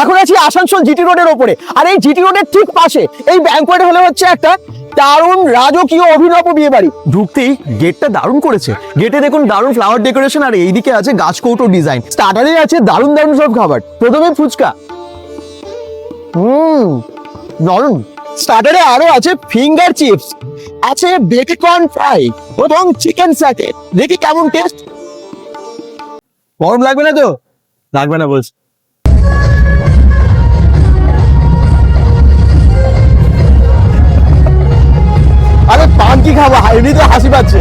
এখন আছি আসানসোল জিটি রোডের ওপরে। আর এই জিটি রোডের ঠিক পাশে, এই ব্যাংকোয়েট হলে হচ্ছে একটা দারুণ রাজকীয় অভিনব বিয়ে বাড়ি ঢুকতেই গেটটা দারুণ করেছে। গেটে দেখুন দারুণ ফ্লাওয়ার ডেকোরেশন আর এইদিকে আছে গাছ কৌটো ডিজাইন স্টার্টারে আছে দারুণ দারুণ সব খাবার। প্রথমে ফুচকা। হুম, নরম। স্টার্টারে আরও আছে ফিঙ্গার চিপস আছে বেকন ফ্রাই এবং চিকেন স্যাটেট দেখি কেমন টেস্ট গরম লাগবে না তো? লাগবে না বলছি। কি খাব? এমনি তো হাসি পাচ্ছে।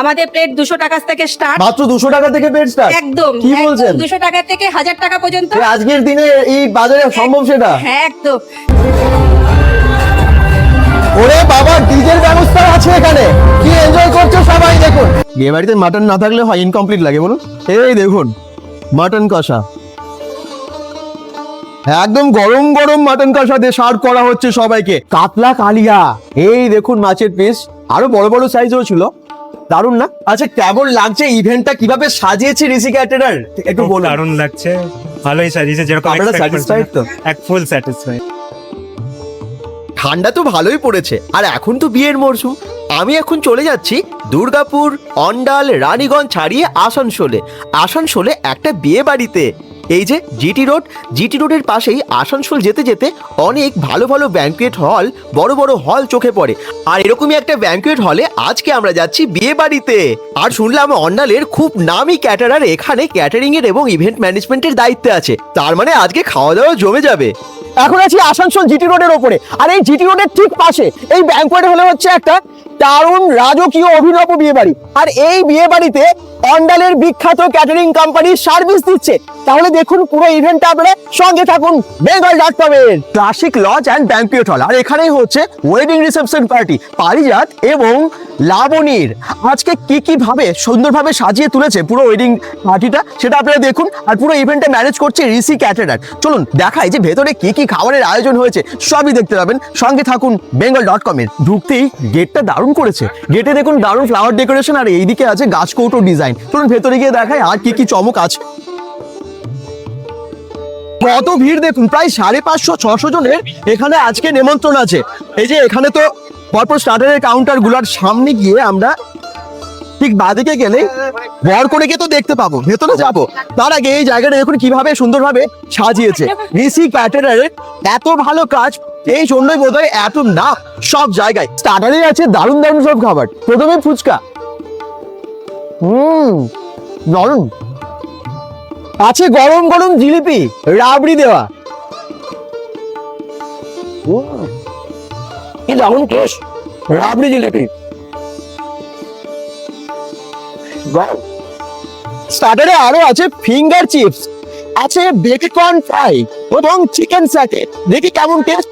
আমাদের প্লেট দুশো টাকা থেকে স্টার্ট মাত্র দুশো টাকা থেকে পেট স্টার্ট একদম কি বলছেন? দুশো টাকা থেকে হাজার টাকা পর্যন্ত। আজকের দিনে এই বাজারে সম্ভব সেটা? হ্যাঁ একদম। ওরে বাবা ডিজের ব্যবস্থা আছে এখানে। কি এনজয় করছ সবাই দেখুন। বিয়ে বাড়িতে মাটন না থাকলে হয় ইনকমপ্লিট লাগে বলুন। এই দেখুন মাটন কষা। একদম গরম গরম মাটন কষা দিয়ে সার্ভ করা হচ্ছে সবাইকে। কাতলা কালিয়া। এই দেখুন মাছের পিস আরও বড় বড় সাইজও ছিল। দারুণ না? আচ্ছা কেমন লাগছে ইভেন্টটা কীভাবে সাজিয়েছে ঋষি ক্যাটারার একটু বলুন। দারুণ লাগছে। ভালোই সাজিয়েছে যেরকম আপনারা করেছিলাম। তো? এক ফুল স্যাটিসফাইড ঠান্ডা তো ভালোই পড়েছে। আর এখন তো বিয়ের মরশুম। আমি এখন চলে যাচ্ছি দুর্গাপুর, অন্ডাল, রানীগঞ্জ ছাড়িয়ে আসানসোলে। আসানসোলে একটা বিয়ে বাড়িতে। এই যে জিটি রোড, জিটি রোডের পাশেই আসানসোল যেতে যেতে অনেক ভালো ভালো ব্যাঙ্কুয়েট হল, বড় বড় হল চোখে পড়ে। আর এরকমই একটা ব্যাঙ্কুয়েট হলে আজকে আমরা যাচ্ছি বিয়ে বাড়িতে। আর শুনলাম অন্ডালের খুব নামি ক্যাটারার এখানে ক্যাটারিং এর এবং ইভেন্ট ম্যানেজমেন্টের দায়িত্বে আছে। তার মানে আজকে খাওয়া দাওয়া জমে যাবে। এখন আছি আসানসোল জিটি রোডের ওপরে। আর এই জিটি রোডের ঠিক পাশে, এই ব্যাংকোয়েট হলে হচ্ছে একটা দারুণ রাজকীয় অভিনব বিয়ে বাড়ি আর এই বিয়ে বাড়িতে অন্ডালের বিখ্যাত ক্যাটারিং কোম্পানি সার্ভিস দিচ্ছে। তাহলে দেখুন পুরো ইভেন্টটা আপনারা সঙ্গে থাকুন, বেঙ্গল কম এর। ক্লাসিক লজ অ্যান্ড ব্যাংকুয়েট হল আর এখানেই হচ্ছে ওয়েডিং রিসেপশন পার্টি পারিজাত এবং লাবণীর। আজকে কি কি ভাবে, সুন্দরভাবে সাজিয়ে তুলেছে পুরো ওয়েডিং পার্টিটা সেটা আপনারা দেখুন। আর পুরো ইভেন্টটা ম্যানেজ করছে ঋষি ক্যাটারার। চলুন দেখাই যে ভেতরে কি কি খাবারের আয়োজন হয়েছে, সবই দেখতে পাবেন। সঙ্গে থাকুন, বেঙ্গল ডট কম এর। ঢুকতেই গেটটা দারুণ করেছে। গেটে দেখুন দারুণ ফ্লাওয়ার ডেকোরেশন আর এইদিকে আছে গাছ কৌটো ডিজাইন চলুন ভেতরে গিয়ে দেখায় আর কি কি চমক আছে। কত ভিড় দেখুন, প্রায় সাড়ে পাঁচশো, ছশো জনের এখানে আজকে নেমন্ত্রণ আছে। এই যে এখানে তো পরপর স্টার্টারের কাউন্টারগুলার সামনে গিয়ে আমরা ঠিক বাদিকে গেলে বর কনেকে তো দেখতে পাবো ভেতরে যাব। তার আগে এই জায়গাটা দেখুন কীভাবে সুন্দরভাবে সাজিয়েছে। ঋষি ক্যাটারারের এত ভালো কাজ এই জন্যই বোধ হয় এত না সব জায়গায়। স্টার্টারে আছে দারুণ দারুণ সব খাবার। প্রথমে ফুচকা। হুম নরম আছে গরম গরম জিলিপি রাবড়ি দেওয়া। কি দারুণ রাবড়ি জিলিপি। স্টার্টারে আরও আছে ফিঙ্গার চিপস আছে বেকন ফ্রাই এবং চিকেন স্যাকেট দেখি কেমন টেস্ট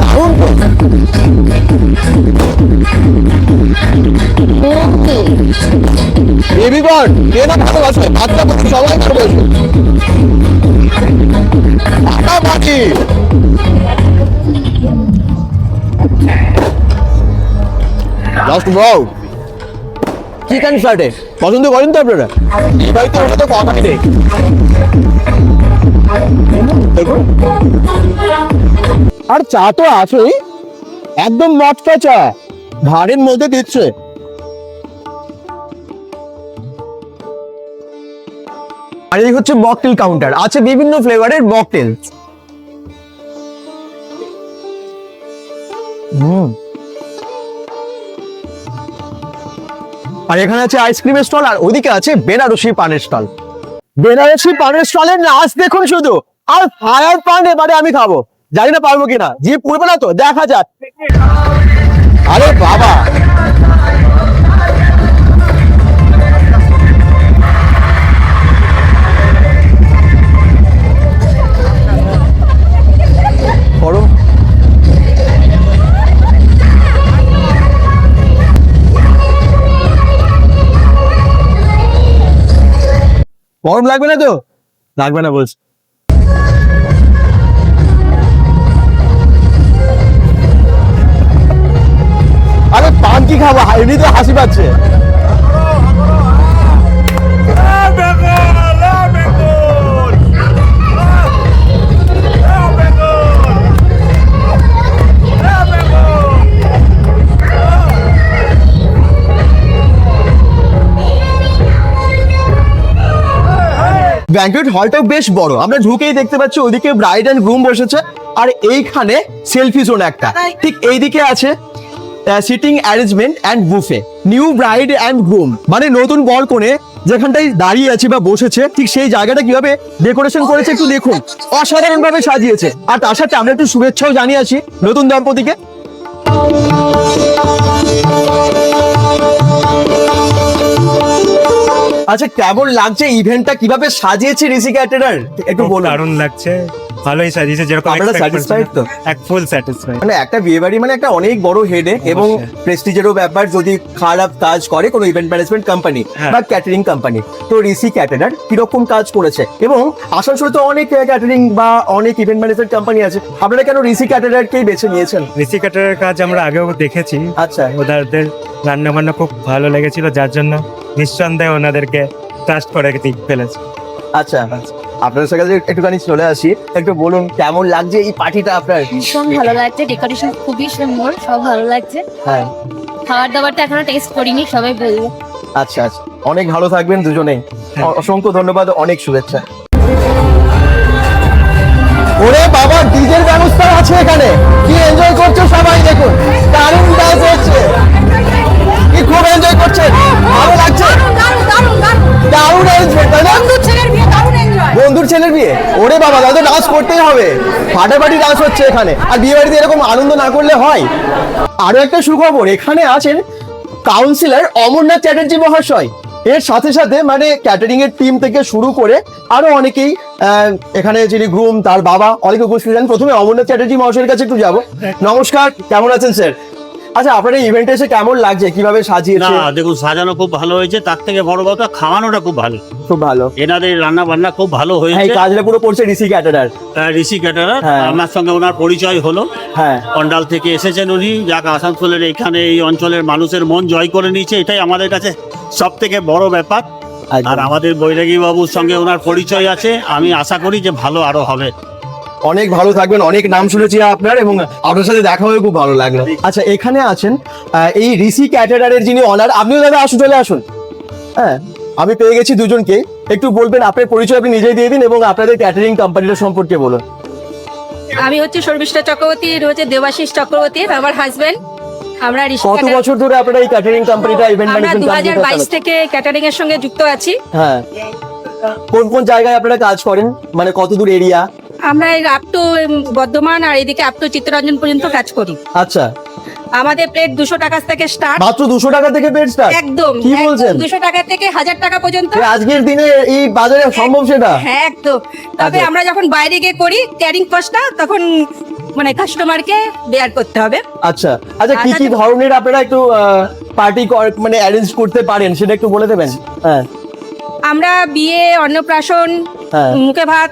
দারুণ বেবি কর্ন কে না ভালোবাসে বাচ্চা বাচ্চা সবাই ভালোবাসে। ফাটাফাটি লাস্ট ওয়াও চিকেন পছন্দ করেন তো আপনারা? এই বাড়িতে ওটা তো কথাই নেই। দেখুন। আর চা তো আছেই। একদম মটকা চা। ভারের মধ্যে দিচ্ছে। আর এই হচ্ছে মকটেল কাউন্টার আছে বিভিন্ন ফ্লেভারের মকটেল। হুম। আর এখানে আছে আইসক্রিমের স্টল আর ওদিকে আছে বেনারসি পানের স্টল বেনারসি পানের স্টলের নাচ দেখুন শুধু। আর ফায়ার পান এবারে আমি খাব। জানি না পারব কিনা। জিপ পড়বে না তো? দেখা যাক। আরে বাবা। গরম। লাগবে না তো? লাগবে না বলছি। আরে পান কি খাব? এমনিতে হাসি পাচ্ছে। ব্যাঙ্কুয়েট হলটাও বেশ বড়। আমরা ঢুকেই দেখতে পাচ্ছি ওইদিকে ব্রাইড অ্যান্ড গ্রুম বসেছে। আর এইখানে সেলফি জোন একটা। ঠিক এইদিকে আছে। Seating arrangement and buffet new bride and groom মানে নতুন বর কোণে যেখানটায় দাঁড়িয়ে আছে বা বসেছে ঠিক সেই জায়গাটা কীভাবে ডেকোরেশন করেছে একটু দেখুন। অসাধারণ ভাবে সাজিয়েছে। আর তার সাথে আমরা একটু শুভেচ্ছাও জানিয়ে আছি নতুন দম্পতিকে। আচ্ছা কেমন লাগছে ইভেন্টটা কীভাবে সাজিয়েছে ঋষি ক্যাটারার একটু বলুন। দারুণ লাগছে। ভালোই সাজিয়েছে যেরকম আপনারা satisfied করেছিলাম। এক ফুল স্যাটিসফাইড মানে একটা বিয়ে বাড়ি মানে একটা অনেক বড় হেডে এবং। প্রেস্টিজেরও ব্যাপার যদি খারাপ কাজ করে কোনো ইভেন্ট ম্যানেজমেন্ট কোম্পানি। বা ক্যাটারিং কোম্পানি তো ঋষি ক্যাটারার কীরকম কাজ করেছে এবং আসানসোলে তো অনেক ক্যাটারিং বা অনেক ইভেন্ট ম্যানেজমেন্ট কোম্পানি আছে। আপনারা কেন ঋষি ক্যাটারারকেই বেছে নিয়েছেন? ঋষি কাটারের কাজ আমরা আগেও দেখেছি। আচ্ছা। ওনাদের রান্না বান্না খুব ভালো লেগেছিল যার জন্য নিঃসন্দেহে ওনাদেরকে ট্রাস্ট করে ফেলেছে আচ্ছা। আপনাদের সাথে একটুখানি চলে আসি। একটু বলুন কেমন লাগছে এই পার্টিটা আপনার? ভীষণ ভালো লাগছে ডেকোরেশন খুবই সুন্দর সব ভালো লাগছে। হ্যাঁ। খাবার দাবারটা এখনও টেস্ট করিনি সবাই বলব আচ্ছা আচ্ছা। অনেক ভালো থাকবেন দুজনেই হ্যাঁ। অসংখ্য ধন্যবাদ অনেক শুভেচ্ছা। ওরে বাবা ডিজের ব্যবস্থা আছে এখানে। কি এনজয় করছ সবাই দেখুন। দারুণ ডান্স হচ্ছে। কি খুব এনজয় করছেন। ভালো লাগছে বন্ধুর ছেলের বিয়ে? ওরে বাবা, তাহলে ডান্স করতেই হবে। ফাটাফাটি ডান্স হচ্ছে এখানে। আর বিয়ে বাড়িতে এরকম আনন্দ না করলে হয়? আরও একটা সুখবর, এখানে আছেন কাউন্সিলর অমরনাথ চ্যাটার্জি মহাশয়। এর সাথে সাথে মানে ক্যাটারিং এর টিম থেকে শুরু করে আরও অনেকেই এখানে যিনি গ্রুম তার বাবা, অনেকে উপস্থিত প্রথমে অমরনাথ চ্যাটার্জি মহাশয়ের কাছে একটু যাব। নমস্কার, কেমন আছেন স্যার আচ্ছা আপনার এই ইভেন্টে এসে কেমন লাগছে? কীভাবে না দেখুন সাজানো খুব ভালো হয়েছে। তার থেকে বড় কথা খাওয়ানোটা খুব ভালো। খুব ভালো। এনাদের রান্না বান্না খুব ভালো হ্যাঁ এই হয়েছে। কাজটা পুরো করছে ঋষি ক্যাটারার ঋষি ক্যাটারার। আমার সঙ্গে ওনার পরিচয় হলো। হ্যাঁ। অন্ডাল থেকে এসেছেন উনি। যাক আসানসোলের এখানে এই অঞ্চলের মানুষের মন জয় করে নিয়েছে। এটাই আমাদের কাছে সব থেকে বড় ব্যাপার। আর আমাদের বৈরাগী বাবুর সঙ্গে ওনার পরিচয় আছে। আমি আশা করি যে ভালো আরও হবে। অনেক ভালো থাকবেন অনেক নাম শুনেছি আপনার এবং আপনার সাথে দেখা হয়ে খুব ভালো লাগল। আচ্ছা এখানে আছেন এই ঋষি ক্যাটারারের যিনি অনার আপনিও দাদা আসুন চলে আসুন। হ্যাঁ আমি পেয়ে গেছি দুজনকে। একটু বলবেন আপনার পরিচয় আপনি নিজেই দিয়ে দিন এবং আপনাদের ক্যাটারিং কোম্পানিটা সম্পর্কে বলুন। আমি হচ্ছে শর্মিষ্ঠা চক্রবর্তী হচ্ছে দেবাশিস চক্রবর্তী আমার হাজবেন্ড আমরা কত বছর ধরে আপনারা এই ক্যাটারিং কোম্পানিটা ইভেন্ট আমরা ম্যানেজমেন্ট হাজার বাইশ থেকে ক্যাটারিং এর সঙ্গে যুক্ত আছি। হ্যাঁ। কোন কোন জায়গায় আপনারা কাজ করেন? মানে কত দূর এরিয়া আমরা আপ টু বর্ধমান আর এদিকে আপ টু চিত্তরঞ্জন পর্যন্ত কাজ করি। আচ্ছা। আমাদের প্লেট দুশো টাকা থেকে স্টার্ট মাত্র দুশো টাকা থেকে বেড স্টার্ট একদম কি বলছেন? দুশো টাকা থেকে হাজার টাকা পর্যন্ত। আজকের দিনে এই বাজারে সম্ভব সেটা? হ্যাঁ একদম। তবে আচ্ছা। আমরা যখন বাইরে গিয়ে করি ক্যারিং কস্টটা তখন মানে কাস্টমারকে বেয়ার করতে হবে। আচ্ছা। আচ্ছা কি কি ধরনের আপনারা একটু পার্টি মানে অ্যারেঞ্জ করতে পারেন সেটা একটু বলে দেবেন। হ্যাঁ। আমরা বিয়ে অন্নপ্রাশন হ্যাঁ। মুখে ভাত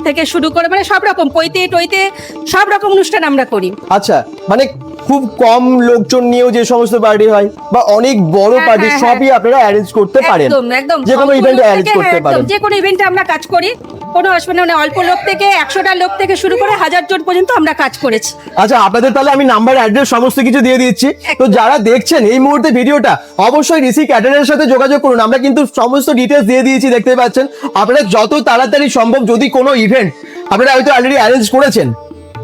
থেকে শুরু করে মানে সব রকম পৈতে টইতে সব রকম অনুষ্ঠান আমরা করি। আচ্ছা মানে খুব কম লোকজন নিয়েও যে সমস্ত পার্টি হয় বা অনেক বড় হ্যাঁ, পার্টি হ্যাঁ, সবই আপনারা অ্যারেঞ্জ করতে পারেন। একদম একদম। যে কোনো ইভেন্ট অ্যারেঞ্জ করতে হ্যাঁ, পারেন। যে কোনো ইভেন্টে আমরা কাজ করি। কোনো অসুবিধা নেই অল্প লোক থেকে একশোটা লোক থেকে শুরু করে হাজার জন পর্যন্ত আমরা কাজ করেছি। আচ্ছা আপনাদের তাহলে আমি নাম্বার অ্যাড্রেস সমস্ত কিছু দিয়ে দিচ্ছি। তো যারা দেখছেন এই মুহূর্তে ভিডিওটা অবশ্যই ঋষি ক্যাটারের সাথে যোগাযোগ করুন। আমরা কিন্তু সমস্ত ডিটেলস দিয়ে দিয়েছি দেখতে পাচ্ছেন। আপনারা যত তাড়াতাড়ি সম্ভব যদি কোনো ইভেন্ট আপনারা হয়তো অলরেডি অ্যারেঞ্জ করেছেন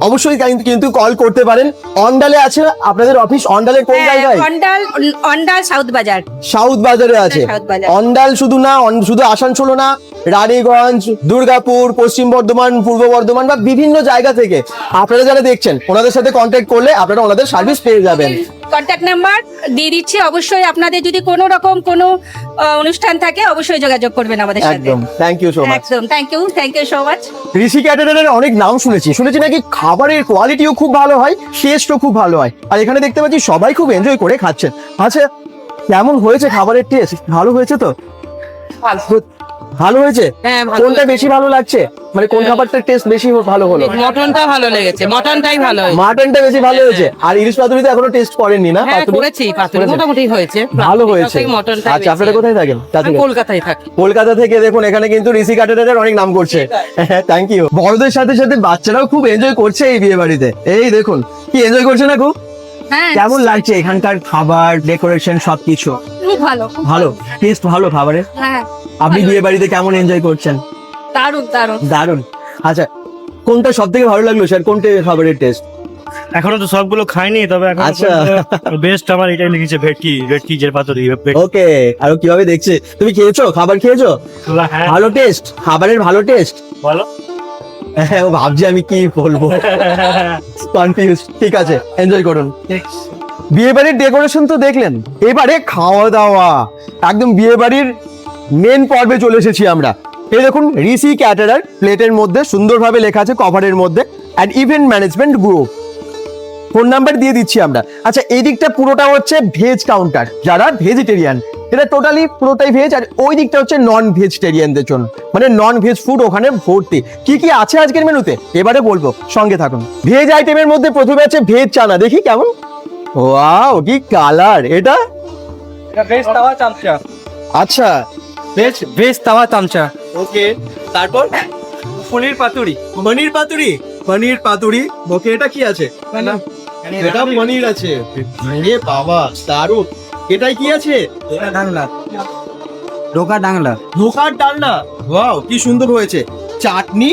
অবশ্যই কিন্তু- কল করতে পারেন। অন্ডালে আছে আপনাদের অফিস অন্ডালে কোন হ্যাঁ, জায়গায়? অন্ডাল অন্ডাল সাউথ বাজার। সাউথ বাজারে আছে। অন্ডাল শুধু না শুধু আসানসোল না রানীগঞ্জ দুর্গাপুর পশ্চিম বর্ধমান পূর্ব বর্ধমান বা বিভিন্ন জায়গা থেকে। আপনারা যারা দেখছেন ওনাদের সাথে কন্ট্যাক্ট করলে আপনারা ওনাদের সার্ভিস পেয়ে যাবেন। কন্ট্যাক্ট নাম্বার দিয়ে দিচ্ছি। অবশ্যই আপনাদের যদি কোনো রকম কোনো অনুষ্ঠান থাকে অবশ্যই যোগাযোগ করবেন আমাদের সাথে। একদম। থ্যাংক ইউ সো মাচ একদম। Thank you thank you so much Rishi ক্যাটারের অনেক নাম শুনেছি। শুনেছি নাকি খাবারের কোয়ালিটিও খুব ভালো হয় টেস্টও খুব ভালো হয়। আর এখানে দেখতে পাচ্ছি সবাই খুব এনজয় করে খাচ্ছেন। আচ্ছা কেমন হয়েছে খাবারের টেস্ট ভালো হয়েছে তো? ভালো হয়েছে? হ্যাঁ কোনটা বেশি ভালো লাগছে? মানে কোন খাবারটার টেস্ট বেশি ভালো হলো? মটনটা ভালো লেগেছে মটনটাই ভালো হয়েছে। মাটনটা বেশি ভালো হয়েছে। আর ইলিশ পাতুরি তো এখনও টেস্ট করেননি না হ্যাঁ করেছি পাতুরি মোটামুটি হয়েছে। ভালো হয়েছে। মটনটা আচ্ছা আপনারা কোথায় থাকেন? কলকাতায় থাকি। কলকাতা থেকে দেখুন এখানে কিন্তু ঋষি কাটারের অনেক নাম করছে। থ্যাংক ইউ বড়দের সাথে সাথে বাচ্চারাও খুব এনজয় করছে এই বিয়ে বাড়িতে এই দেখুন কি এনজয় করছে না খুব? হ্যাঁ। কেমন লাগছে এখানকার খাবার ডেকোরেশন সবকিছু? ভালো ভালো? টেস্ট ভালো খাবারের? হ্যাঁ। আপনি বিয়ে বাড়িতে কেমন এনজয় করছেন? দারুণ দারুণ। দারুণ আচ্ছা কোনটা সব থেকে ভালো লাগল স্যার কোনটা খাবারের টেস্ট এখনও তো সবগুলো খাইনি তবে এখন আচ্ছা। বেস্ট আমার এটাই লিখেছে ভেটকি ভেটকি যে পাতুরি ওকে আর কীভাবে দেখছে? তুমি খেয়েছো? খাবার খেয়েছো? হ্যাঁ ভালো টেস্ট খাবারের ভালো টেস্ট বলো। হ্যাঁ ও ভাবছি আমি কি বলব। কনফিউজ ঠিক আছে এনজয় করুন। বিয়ে বাড়ির ডেকোরেশন তো দেখলেন। এবারে খাওয়া দাওয়া একদম বিয়ে বাড়ির মেন পর্বে চলে এসেছি আমরা। এই দেখুন রিসি ক্যাটারার প্লেটের মধ্যে সুন্দরভাবে লেখা আছে কভারের মধ্যে and event management group phone number দিয়ে দিচ্ছি আমরা। আচ্ছা এই দিকটা পুরোটা হচ্ছে ভেজ কাউন্টার যারা ভেজিটেরিয়ান এটা টোটালি পুরোটাই ভেজ আর ওই দিকটা হচ্ছে নন ভেজিটেরিয়ানদের জন্য। মানে নন ভেজ ফুড ওখানে ভর্তি। কি কি আছে আজকের মেনুতে এবারে বলব সঙ্গে থাকুন। ভেজ আইটেমের মধ্যে প্রথমে আছে ভেজ চানা দেখি কেমন। ওয়াও কি কালার এটা? ভেজ তাওয়া চামচা। আচ্ছা ভেজ ভেজ তাওয়া চামচা ওকে তারপর? পনির পাতুরি। পনির পাতুরি? পনির পাতুরি? ওকে এটা কি আছে? এটা পনির আছে। আরে বাবা দারুণ। এটাই কি আছে? ডাংলা। ডোকা ডাংলা। ধোকার ডালনা ওয়াও কি সুন্দর হয়েছে। চাটনি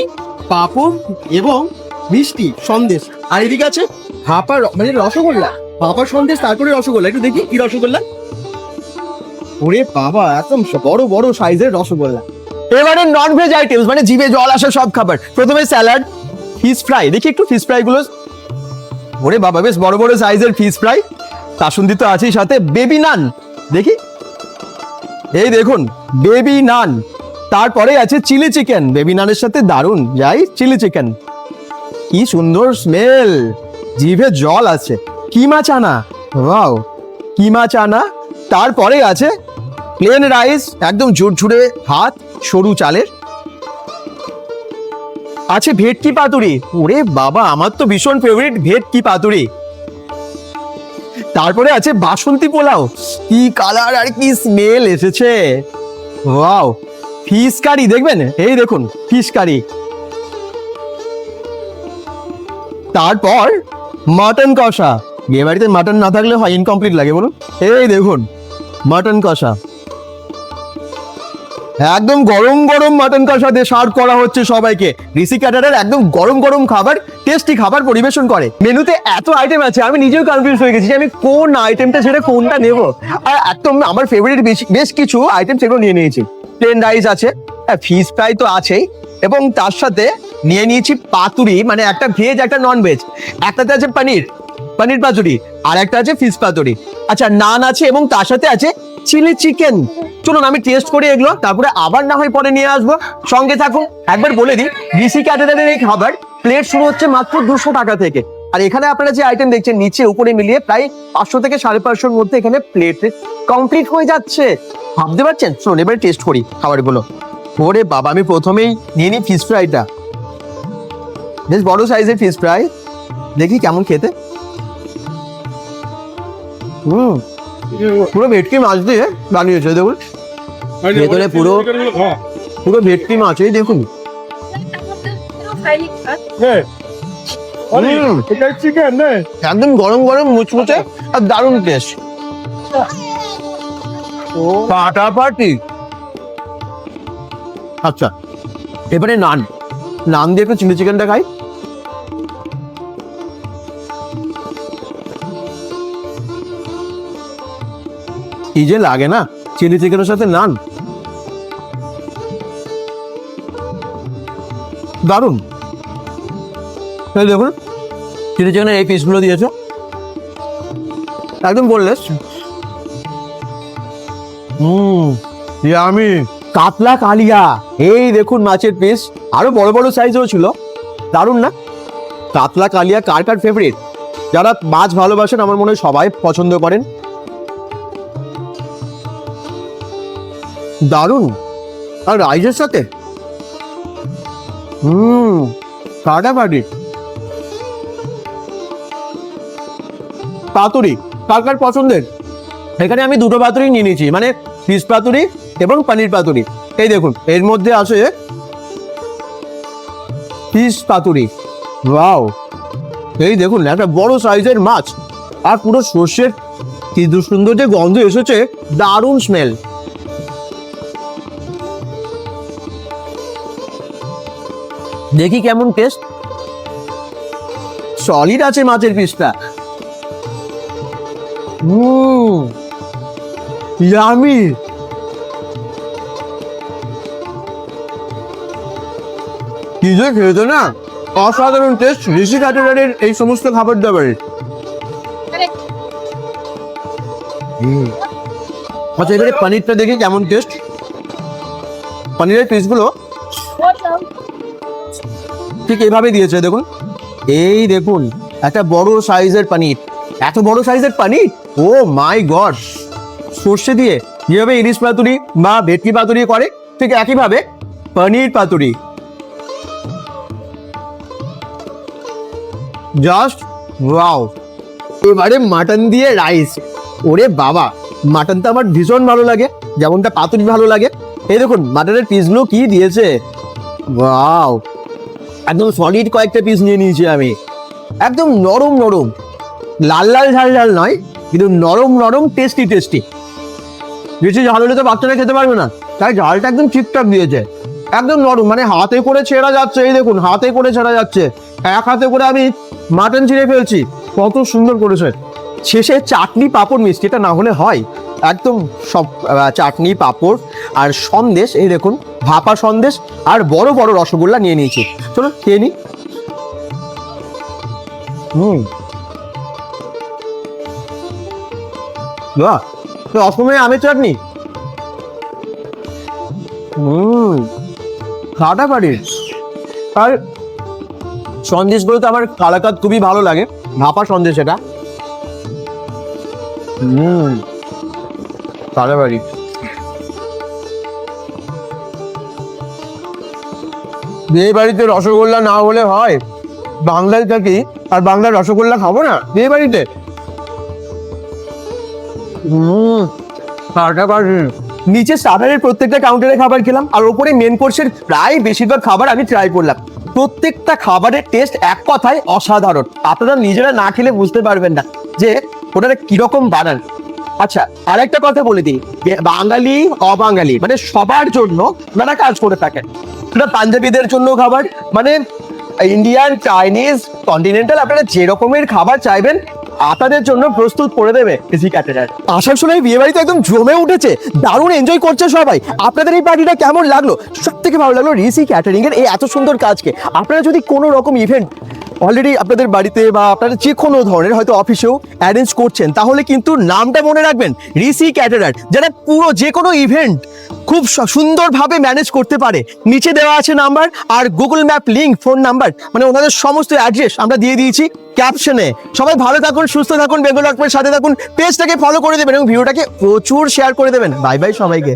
পাঁপড় এবং মিষ্টি সন্দেশ। আর এদিকে আছে ভাপা মানে রসগোল্লা। ভাপা সন্দেশ তারপরে রসগোল্লা। একটু দেখি কি রসগোল্লা। ওরে বাবা, একদম বড় বড় সাইজের রসগোল্লা। এবারে নন ভেজ আইটেমস মানে জিভে জল আসা সব খাবার। প্রথমে স্যালাড ফিশ ফ্রাই দেখি একটু ফিশ ফ্রাই গুলো। ওরে বাবা, বেশ বড় বড় সাইজের ফিশ ফ্রাই কাসুন্দি তো আছেই সাথে বেবি নান দেখি। এই দেখুন বেবি নান তারপরে আছে চিলি চিকেন বেবি নানের সাথে দারুণ যাই চিলি চিকেন কি সুন্দর স্মেল জিভে জল আছে। কিমা চানা ওয়াও কিমা চানা তারপরে আছে প্লেন রাইস একদম ঝুরঝুরে ভাত সরু চালের। আছে ভেটকি পাতুরি। ওরে বাবা, আমার তো ভীষণ ফেভারিট ভেটকি পাতুরি। তারপরে আছে বাসন্তী পোলাও। কি কালার আর কি স্মেল এসেছে। ওয়াও ফিশ কারি দেখবেন? এই দেখুন ফিশ কারি তারপর মাটন কষা। বিয়ে বাড়িতে মাটন না থাকলে হয় ইনকমপ্লিট লাগে, বলুন। এই দেখুন মাটন কষা। একদম গরম গরম মাটন কষা দিয়ে সার্ভ করা হচ্ছে সবাইকে। ঋষি ক্যাটারের একদম গরম গরম খাবার টেস্টি খাবার পরিবেশন করে। মেনুতে এত আইটেম আছে, আমি নিজেও কনফিউজ হয়ে গেছি যে আমি কোন আইটেমটা ছেড়ে কোনটা নেব। আর একদম আমার ফেভারিট বেশ কিছু আইটেম সেগুলো নিয়ে নিয়েছি। প্লেন রাইস আছে ফিশ ফ্রাই তো আছেই। এবং তার সাথে নিয়ে নিয়েছি পাতুরি মানে একটা ভেজ একটা নন ভেজ একটাতে আছে পনির পনির পাতুরি, আর একটা আছে ফিশ পাতুরি। আচ্ছা নান আছে এবং তার সাথে আছে চিলি চিকেন চলুন, আমি টেস্ট করে এগুলো, তারপরে আবার না হয় পরে নিয়ে আসব। সঙ্গে থাকুন, একবার বলে দিই ঋষি ক্যাটারের এই খাবার প্লেট শুরু হচ্ছে মাত্র দুশো টাকা থেকে। আর এখানে আপনারা যে আইটেম দেখছেন, নিচে উপরে মিলিয়ে প্রায় পাঁচশো থেকে সাড়ে পাঁচশোর মধ্যে এখানে প্লেট কমপ্লিট হয়ে যাচ্ছে। ভাবতে পারছেন? শুনুন এবারে টেস্ট করি খাবারগুলো। ওরে বাবা, আমি প্রথমেই নিয়ে নিই ফিশ ফ্রাইটা বেশ বড় সাইজের ফিশ ফ্রাই দেখি কেমন খেতে। হুম। পুরো ভেটকি মাছ দিয়ে বানিয়েছে দেখুন। ভেতরে পুরো পুরো ভেটকি মাছ এই দেখুন। হুম, একদম গরম গরম মুচমুচে আর দারুণ টেস্ট ফাটাফাটি আচ্ছা এবারে নান। নান দিয়ে একটু চিলি চিকেনটা খাই। কি যে লাগে না চিলি চিকেনের সাথে নান। দারুণ। এই দেখুন চিলি চিকেনের এই পিসগুলো দিয়েছ। একদম বললেস হুম আমি কাতলা কালিয়া। এই দেখুন মাছের পিস আরও বড় বড় সাইজও ছিল। দারুণ না? কাতলা কালিয়া কার কার ফেভারিট যারা মাছ ভালোবাসেন, আমার মনে হয় সবাই পছন্দ করেন। দারুণ। আর রাইসের সাথে? হুম ফাটাফাটি পাতুরি, কার কার পছন্দের? এখানে আমি দুটো পাতুরি নিয়ে নিয়েছি মানে ফিশ পাতুরি এবং পনির পাতুরি। এই দেখুন, এর মধ্যে আছে ফিশ পাতুরি। ওয়াও! এই দেখুন, একটা বড় সাইজের মাছ। আর পুরো সর্ষের কি সুন্দর যে গন্ধ এসেছে, দারুণ স্মেল দেখি কেমন টেস্ট সলিড আছে মাছের পিসটা হুম ইয়ামি কি যে খেয়েছে না? অসাধারণ টেস্ট ঋষি ক্যাটারারের এই সমস্ত খাবার দাবারের হুম। আচ্ছা এবারে পনিরটা দেখি কেমন টেস্ট পনিরের পিসগুলো ঠিক এইভাবে দিয়েছে, দেখুন। এই দেখুন, একটা বড় সাইজের পনির। এত বড় সাইজের পনির? ও মাই গড! সর্ষে দিয়ে যেভাবে ইলিশ পাতুরি বা ভেটকি পাতুরি করে, ঠিক একইভাবে পনির পাতুরি। Just wow! এবারে মাটন দিয়ে রাইস। ওরে বাবা! মাটনটা আমার ভীষণ ভালো লাগে, যেমনটা পাতুরি ভালো লাগে। এই দেখুন, মাটনের পিসগুলো কি দিয়েছে? ওয়াও! একদম সলিড কয়েকটা পিস নিয়ে নিয়েছি আমি। একদম নরম নরম। লাল লাল, ঝাল ঝাল নয়, কিন্তু নরম নরম টেস্টি টেস্টি বেশি ঝাল হলে তো বাচ্চারা খেতে পারবে না। তাই ঝালটা একদম ঠিকঠাক দিয়েছে। একদম নরম মানে হাতে করে ছেঁড়া যাচ্ছে, এই দেখুন, হাতে করে ছেঁড়া যাচ্ছে। এক হাতে করে আমি মাটন ছিঁড়ে ফেলছি। কত সুন্দর করেছে। শেষে চাটনি পাঁপড় মিষ্টি, এটা না হলে হয়। একদম সব চাটনি, পাঁপড় আর সন্দেশ, এই দেখুন, ভাপা সন্দেশ আর বড় বড় রসগোল্লা নিয়ে নিয়েছি। চলো খেয়ে নি। হুম। বাহ অসময়ে আমের চাটনি। হুম খাটা পারি। আর সন্দেশগুলো তো আমার কালাকাত খুবই ভালো লাগে, ভাপা সন্দেশ এটা। হুম। খাটা পারি বিয়ে বাড়িতে রসগোল্লা না হলে হয়? বাংলায় থাকি, আর বাংলার রসগোল্লা খাব না? বিয়ে বাড়িতে? নিচে স্টার্টারের প্রত্যেকটা কাউন্টারে খাবার খেলাম, আর ওপরে মেন কোর্সের প্রায় বেশিরভাগ খাবার আমি ট্রাই করলাম। প্রত্যেকটা খাবারের টেস্ট এক কথায় অসাধারণ। আপনারা নিজেরা না খেলে বুঝতে পারবেন না যে ওনারা কীরকম বানান। আচ্ছা আরেকটা কথা বলে দিই। বাঙালি, অবাঙালি মানে সবার জন্য ওনারা কাজ করে থাকেন। পাঞ্জাবিদের জন্য খাবার মানে ইন্ডিয়ান, চাইনিজ কন্টিনেন্টাল আপনারা যে রকমের খাবার চাইবেন, আপনাদের জন্য প্রস্তুত করে দেবে এসি ক্যাটারার আসানসোলের বিয়ে বাড়িতে একদম জমে উঠেছে, দারুণ এনজয় করছে সবাই। আপনাদের এই পার্টিটা কেমন লাগল? সব থেকে ভালো লাগল রিসি ক্যাটারিং এর এই এত সুন্দর কাজকে। আপনারা যদি কোনো রকম ইভেন্ট অলরেডি আপনাদের বাড়িতে বা আপনারা যে কোনো ধরনের হয়তো অফিসেও অ্যারেঞ্জ করছেন, তাহলে কিন্তু নামটা মনে রাখবেন, ঋষি ক্যাটারার, যারা পুরো যে কোনো ইভেন্ট খুব সুন্দরভাবে ম্যানেজ করতে পারে। নিচে দেওয়া আছে নাম্বার আর Google map link phone number মানে ওনাদের সমস্ত অ্যাড্রেস আমরা দিয়ে দিয়েছি ক্যাপশনে সবাই ভালো থাকুন, সুস্থ থাকুন বেঙ্গল সাথে থাকুন পেজটাকে ফলো করে দেবেন এবং ভিডিওটাকে প্রচুর শেয়ার করে দেবেন। বাই বাই সবাইকে।